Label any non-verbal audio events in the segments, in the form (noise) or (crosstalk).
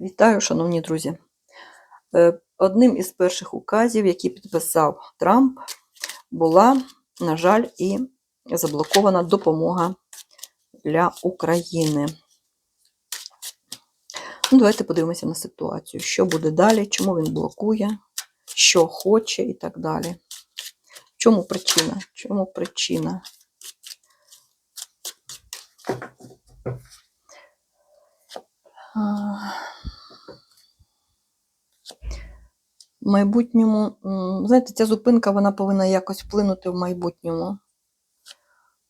Вітаю, шановні друзі. Е, Одним із перших указів, які підписав Трамп, була, на жаль, і заблокована допомога для України. Ну, давайте подивимося на ситуацію, що буде далі, чому він блокує, що хоче і так далі. В чому причина? В чому причина? А, В майбутньому, знаєте, ця зупинка вона повинна якось вплинути в майбутньому.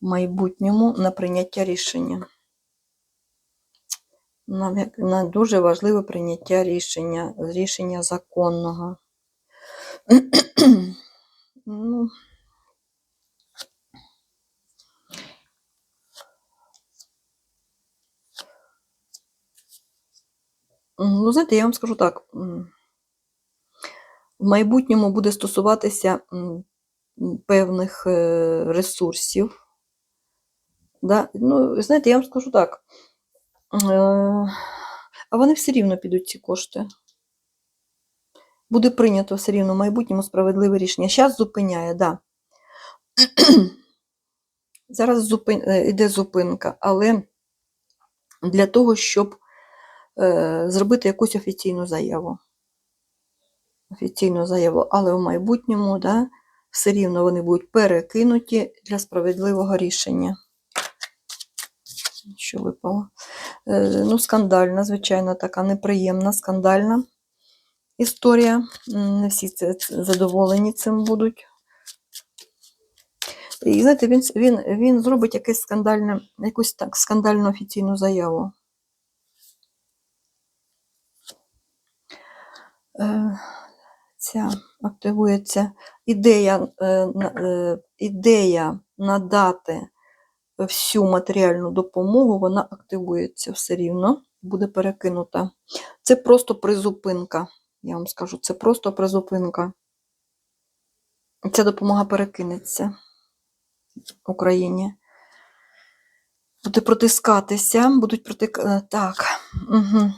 В майбутньому на прийняття рішення. На, на дуже важливе прийняття рішення, рішення законного. (clears throat) ну, ну, знаєте, я вам скажу так. В майбутньому буде стосуватися певних е, ресурсів. Да? Ну, знаєте, я вам скажу так. Е, А вони все рівно підуть ці кошти. Буде прийнято все рівно в майбутньому справедливе рішення. (clears throat) Зараз зупиняє, так. Да. Зараз зупин... е, іде зупинка, але для того, щоб е, зробити якусь офіційну заяву. Офіційну заяву, але в майбутньому да, все рівно вони будуть перекинуті для справедливого рішення. Що випало? Е, ну, скандальна, звичайно, така неприємна, скандальна історія. Не всі це, задоволені цим будуть. І знаєте, він, він, він зробить якесь скандальне, якусь так скандальну офіційну заяву. Е, Ця активується ідея, е, е, ідея надати всю матеріальну допомогу, вона активується все рівно, буде перекинута. Це просто призупинка. Я вам скажу, це просто призупинка. Ця допомога перекинеться Україні. Буде протискатися, будуть протик... е, так, угу.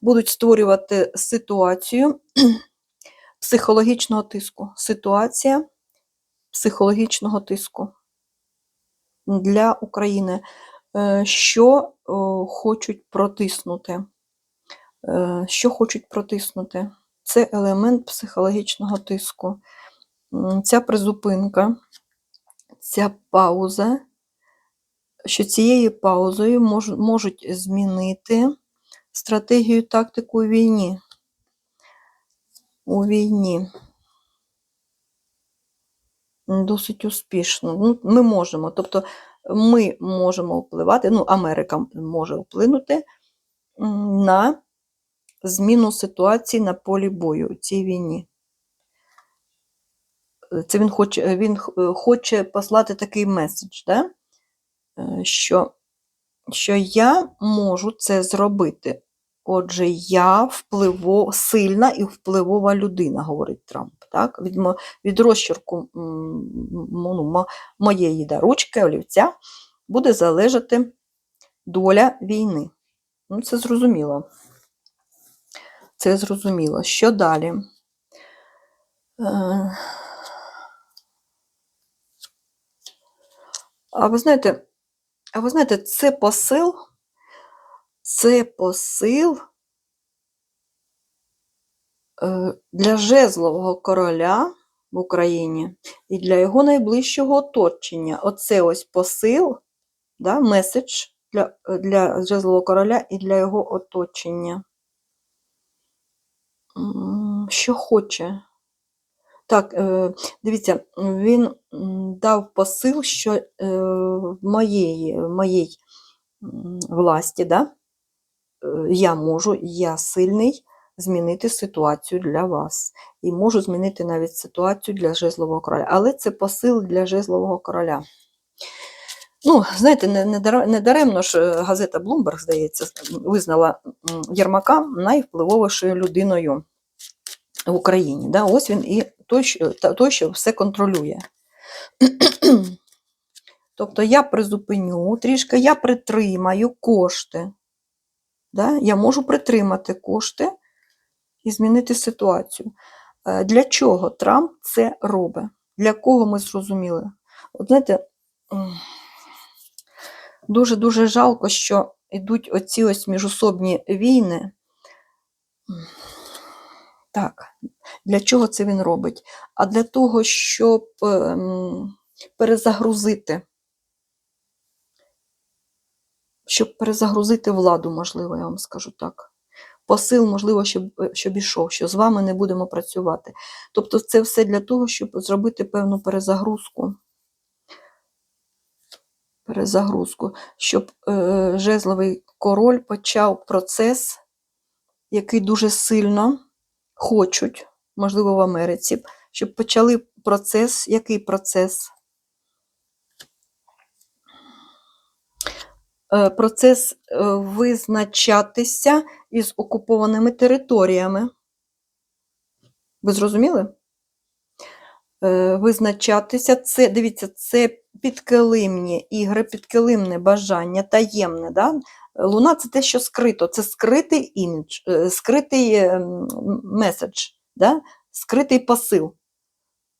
будуть створювати ситуацію психологічного тиску. Ситуація психологічного тиску для України, Е, що хочуть протиснути. Е, Що хочуть протиснути? Це елемент психологічного тиску. Ця призупинка, ця пауза, що цією паузою можуть змінити стратегію тактику війні. У війні. Досить успішно. Ну, ми можемо. Тобто ми можемо впливати, ну, Америка може вплинути на зміну ситуації на полі бою у цій війні. Це він хоче, він хоче послати такий меседж, да? е, що, що я можу це зробити. Отже, я впливо, сильна і впливова людина, говорить Трамп. Так? Від, від м, ну, моєї да, ручки, олівця, буде залежати доля війни. Ну, це зрозуміло. Це зрозуміло. Що далі? Е, А ви знаєте, а ви знаєте, це посил, це посил е, для жезлового короля в Україні і для його найближчого оточення. Оце ось посил, да, меседж для, для жезлового короля і для його оточення. Що хоче? Так, е, дивіться, він дав посил, що е, моєї, моїй власті, да, я можу, я сильний змінити ситуацію для вас. І можу змінити навіть ситуацію для жезлового короля. Але це посил для жезлового короля. Ну, знаєте, не, даремно ж е, газета Bloomberg, здається, визнала Єрмака найвпливовішою людиною в Україні. Да? Ось він і той, що, той, що все контролює. Тобто я призупиню трішки, я притримаю кошти. Да? Я можу притримати кошти і змінити ситуацію. Е, Для чого Трамп це робить? Для кого ми зрозуміли? От знаєте, дуже-дуже жалко, що йдуть оці ось міжособні війни. Так, для чого це він робить? А для того, щоб ем, перезагрузити. Щоб перезагрузити владу, можливо, я вам скажу так. Посил, можливо, щоб, щоб ішов, що з вами не будемо працювати. Тобто це все для того, щоб зробити певну перезагрузку. Перезагрузку, щоб е, жезловий король почав процес, який дуже сильно хочуть, можливо, в Америці, щоб почали процес, який процес? Процес е, визначатися із окупованими територіями. Ви зрозуміли? Е, Визначатися, це, дивіться, це підкилимні ігри, підкилимне бажання, таємне. Да? Луна це те, що скрито, це скритий імідж, е, скритий е, меседж, да? скритий посил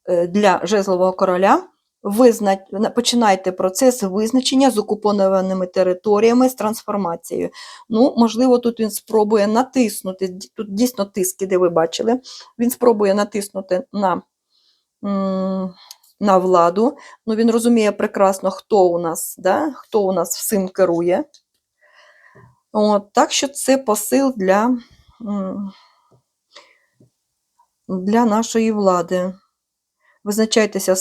Е, для жезлового короля. Визна... Починайте процес визначення з окупованими територіями з трансформацією. Ну, можливо, тут він спробує натиснути, тут дійсно тиски, де ви бачили, він спробує натиснути на, на владу. Ну, він розуміє прекрасно, хто у нас, да? хто у нас всім керує. От, так що це посил для, для нашої влади. Визначайтеся,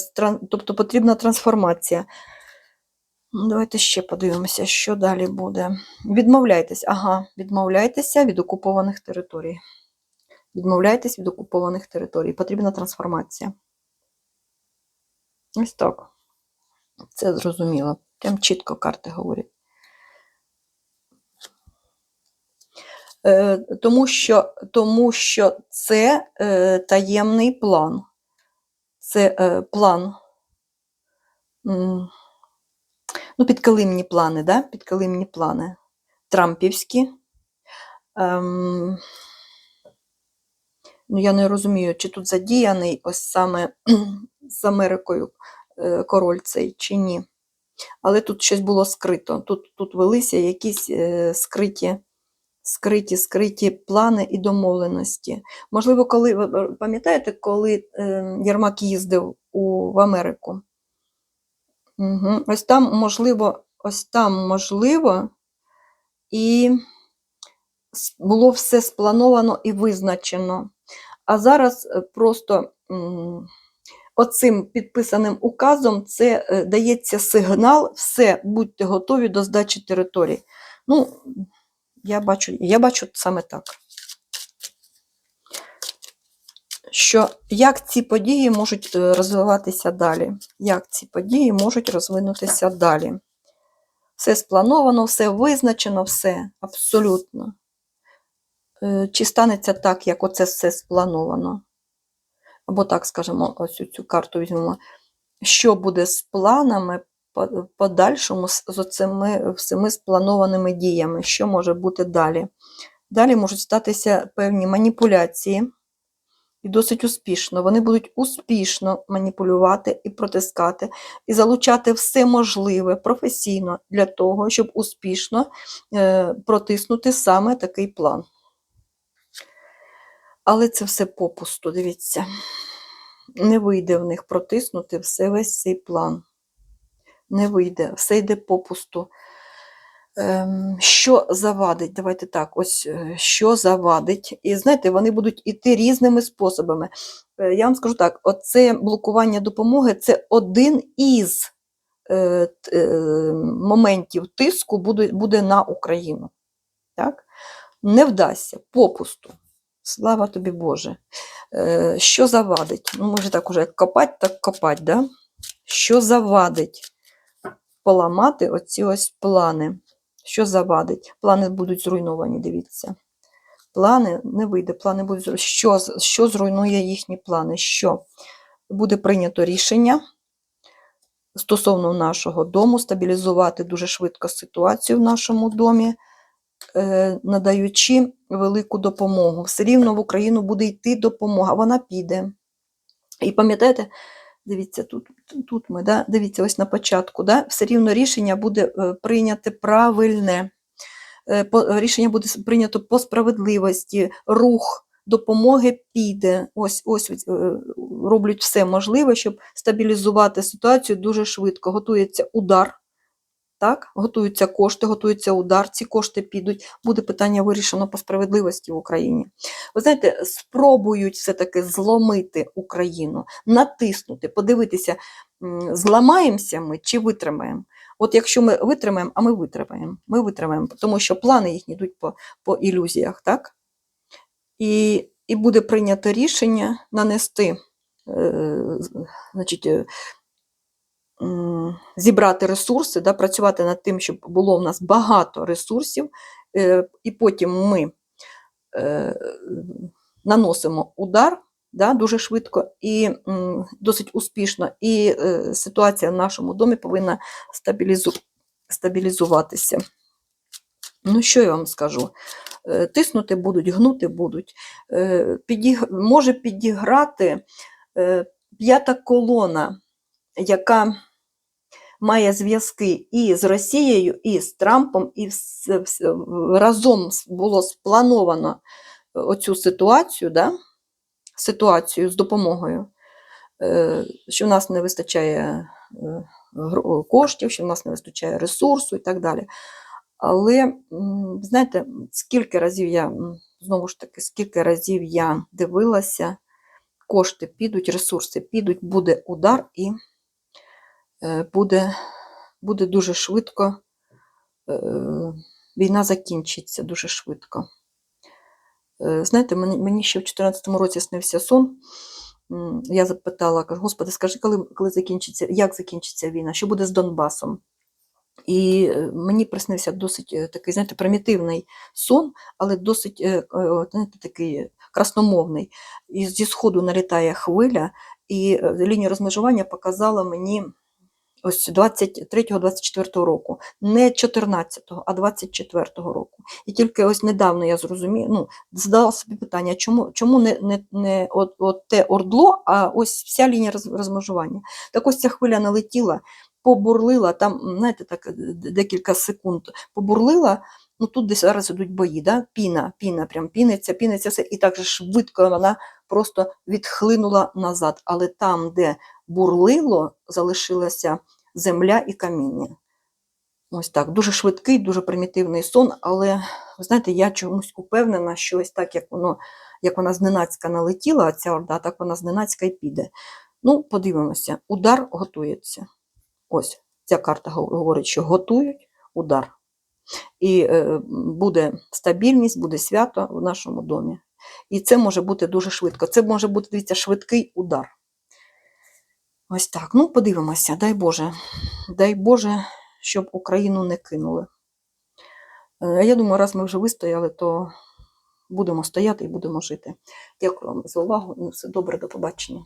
тобто потрібна трансформація. Давайте ще подивимося, що далі буде. Відмовляйтесь, ага, відмовляйтеся від окупованих територій. Відмовляйтесь від окупованих територій. Потрібна трансформація. Ось так. Це зрозуміло. Прям чітко карти говорять. Е, тому, що, тому що це е, таємний план. Це е, план. Ну, підкилимні плани, да? підкилимні плани. Трампівські. Ем, ну, я не розумію, чи тут задіяний ось саме (clears throat) з Америкою е, король цей, чи ні. Але тут щось було скрито. Тут, тут велися якісь е, скриті, скриті, скриті плани і домовленості. Можливо, коли ви пам'ятаєте, коли е, Єрмак їздив у, в Америку? Угу. Ось там, можливо, ось там, можливо, і було все сплановано і визначено. А зараз е, просто оцим підписаним указом це е, дається сигнал, все, будьте готові до здачі територій. Ну, я бачу, я бачу саме так. Що як ці події можуть е, розвиватися далі? Як ці події можуть розвинутися далі? Все сплановано, все визначено, все абсолютно. Е, Чи станеться так, як оце все сплановано? Або так, скажімо, ось цю карту візьмемо. Що буде з планами подальшому з оцими всіми спланованими діями? Що може бути далі? Далі можуть статися певні маніпуляції, і досить успішно. Вони будуть успішно маніпулювати і протискати, і залучати все можливе професійно для того, щоб успішно е, протиснути саме такий план. Але це все попусту, дивіться. Не вийде в них протиснути все весь цей план. Не вийде, все йде попусту. Ем, що завадить? Давайте так, ось е, що завадить. І знаєте, вони будуть іти різними способами. Е, Я вам скажу так: оце блокування допомоги це один із е, моментів тиску буде, на Україну. Так? Не вдасться попусту. Слава тобі Боже. Що завадить? Ну, може так уже як копать, так копать, да? Що завадить поламати оці ось плани? Що завадить? Плани будуть зруйновані, дивіться. Плани не вийде, плани будуть зруйновані. Що, що зруйнує їхні плани? Що? Буде прийнято рішення стосовно нашого дому, стабілізувати дуже швидко ситуацію в нашому домі. е, надаючи велику допомогу. Все рівно в Україну буде йти допомога, вона піде. І пам'ятаєте, дивіться, тут, тут ми, да? дивіться, ось на початку, да? все рівно рішення буде е, прийняте правильне. Е, Рішення буде прийнято по справедливості, рух допомоги піде. Ось ось е, роблять все можливе, щоб стабілізувати ситуацію дуже швидко. Готується удар. Так, готуються кошти, готується удар, ці кошти підуть. Буде питання вирішено по справедливості в Україні. Ви знаєте, спробують все-таки зломити Україну, натиснути, подивитися, зламаємося ми чи витримаємо. От якщо ми витримаємо, а ми витримаємо, ми витримаємо, тому що плани їхні йдуть по, по ілюзіях, так? І, і буде прийнято рішення нанести, е, значить, е, зібрати ресурси, да, працювати над тим, щоб було в нас багато ресурсів, е, і потім ми е, наносимо удар да, дуже швидко і досить успішно, і е, ситуація в нашому домі повинна стабілізу, стабілізуватися. Ну, що я вам скажу? Тиснути будуть, гнути будуть. Підіг... Може підіграти п'ята колона, яка має зв'язки і з Росією, і з Трампом, і разом було сплановано оцю ситуацію, да? ситуацію з допомогою, е, що в нас не вистачає е, коштів, що в нас не вистачає ресурсу і так далі. Але, знаєте, скільки разів я, знову ж таки, скільки разів я дивилася, кошти підуть, ресурси підуть, буде удар і е, буде, буде дуже швидко, е, війна закінчиться дуже швидко. Е, Знаєте, мені, ще в 2014 році снився сон. Я запитала, кажу, Господи, скажи, коли, коли закінчиться, як закінчиться війна, що буде з Донбасом? І е, мені приснився досить е, такий, знаєте, примітивний сон, але досить е, е, знаєте, такий красномовний. І зі сходу налітає хвиля, і е, лінія розмежування показала мені ось 23-24 року, не 14-го, а 24-го року. І тільки ось недавно я зрозуміла, ну, задала собі питання, чому, чому не, не, не от, от те ордло, а ось вся лінія роз- розмежування. Так ось ця хвиля налетіла, побурлила, там, знаєте, так, декілька секунд побурлила, ну тут десь зараз ідуть бої, да? піна, піна, прям піниться, піниться все, і так же швидко вона просто відхлинула назад. Але там, де бурлило, залишилася земля і каміння. Ось так, дуже швидкий, дуже примітивний сон, але ви знаєте, я чомусь упевнена, що ось так, як воно, як вона зненацька налетіла, ця орда, так вона зненацька і піде. Ну, подивимося, удар готується. Ось ця карта говорить, що готують удар. І е, буде стабільність, буде свято в нашому домі. І це може бути дуже швидко. Це може бути, дивіться, швидкий удар. Ось так. Ну, подивимося, дай Боже. Дай Боже, щоб Україну не кинули. Е, Я думаю, раз ми вже вистояли, то будемо стояти і будемо жити. Дякую вам за увагу. Ну, все добре, до побачення.